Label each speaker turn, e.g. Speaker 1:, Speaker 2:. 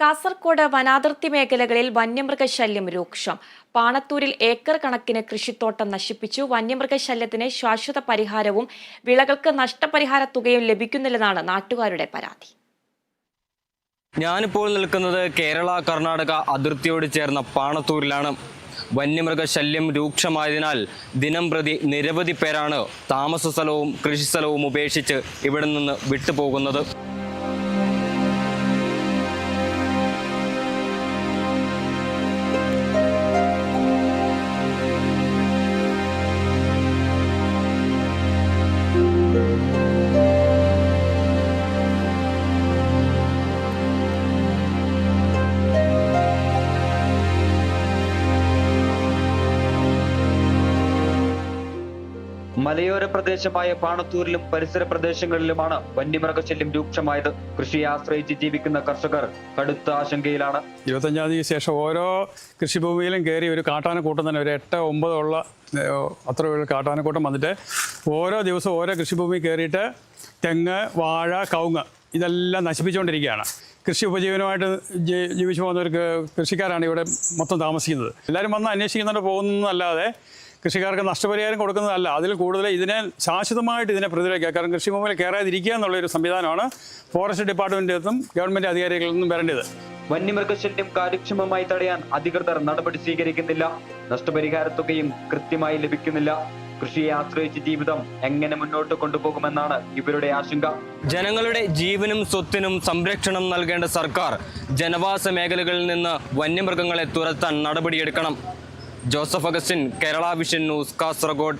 Speaker 1: കാസർകോട് വനാതിർത്തി മേഖലകളിൽ വന്യമൃഗശല്യം രൂക്ഷം. പാണത്തൂരിൽ ഏക്കർ കണക്കിന് കൃഷിത്തോട്ടം നശിപ്പിച്ചു. വന്യമൃഗശല്യത്തിന് ശാശ്വത പരിഹാരവും വിളകൾക്ക് നഷ്ടപരിഹാര തുകയും ലഭിക്കുന്നില്ലെന്നാണ് നാട്ടുകാരുടെ പരാതി.
Speaker 2: ഞാനിപ്പോൾ നിൽക്കുന്നത് കേരള കർണാടക അതിർത്തിയോട് ചേർന്ന പാണത്തൂരിലാണ്. വന്യമൃഗശല്യം രൂക്ഷമായതിനാൽ ദിനം പ്രതി നിരവധി പേരാണ് താമസ സ്ഥലവും കൃഷിസ്ഥലവും ഉപേക്ഷിച്ച് ഇവിടെ നിന്ന് വിട്ടുപോകുന്നത്.
Speaker 3: മലയോര പ്രദേശമായ പാണത്തൂരിലും പരിസര പ്രദേശങ്ങളിലുമാണ് വന്യമൃഗശല്യം രൂക്ഷമായത്. കൃഷിയെ ആശ്രയിച്ച് ജീവിക്കുന്ന കർഷകർ കടുത്ത ആശങ്കയിലാണ്.
Speaker 4: ഇരുപത്തഞ്ചാം തീയതി ശേഷം ഓരോ കൃഷിഭൂമിയിലും കയറി ഒരു കാട്ടാനക്കൂട്ടം തന്നെ ഒരു എട്ട് ഒമ്പത് ഉള്ള ഏഹ്, അത്ര ഒരു കാട്ടാനക്കൂട്ടം വന്നിട്ട് ഓരോ ദിവസവും ഓരോ കൃഷിഭൂമി കയറിയിട്ട് തെങ്ങ് വാഴ കവുങ്ങ് ഇതെല്ലാം നശിപ്പിച്ചുകൊണ്ടിരിക്കുകയാണ്. കൃഷി ഉപജീവനമായിട്ട് ജീവിച്ചു പോകുന്ന ഒരു കൃഷിക്കാരാണ് ഇവിടെ മൊത്തം താമസിക്കുന്നത്. എല്ലാവരും വന്ന് അന്വേഷിക്കുന്നുണ്ട് പോകുന്നതല്ലാതെ കൃഷിക്കാർക്ക് നഷ്ടപരിഹാരം കൊടുക്കുന്നതല്ല. അതിൽ കൂടുതൽ ഇതിനെ ശാശ്വതമായിട്ട് ഇതിനെ പ്രതിരോധിക്കുക. കാരണം കൃഷിഭൂമിയിൽ കയറാതിരിക്കുക എന്നുള്ളൊരു സംവിധാനമാണ് ഫോറസ്റ്റ് ഡിപ്പാർട്ട്മെന്റിൽ നിന്നും ഗവൺമെന്റ് അധികാരികളിൽ നിന്നും വരേണ്ടത്.
Speaker 3: വന്യമൃഗശല്യം കാര്യക്ഷമമായി തടയാൻ അധികൃതർ നടപടി സ്വീകരിക്കുന്നില്ല. നഷ്ടപരിഹാര തുകയും കൃത്യമായി ലഭിക്കുന്നില്ല. കൃഷിയെ ആശ്രയിച്ച് ജീവിതം എങ്ങനെ മുന്നോട്ട് കൊണ്ടുപോകുമെന്നാണ് ഇവരുടെ ആശങ്ക.
Speaker 2: ജനങ്ങളുടെ ജീവനും സ്വത്തിനും സംരക്ഷണം നൽകേണ്ട സർക്കാർ ജനവാസ മേഖലകളിൽ നിന്ന് വന്യമൃഗങ്ങളെ തുരത്താൻ നടപടിയെടുക്കണം. Joseph Augustine Kerala Vision News Kasaragod.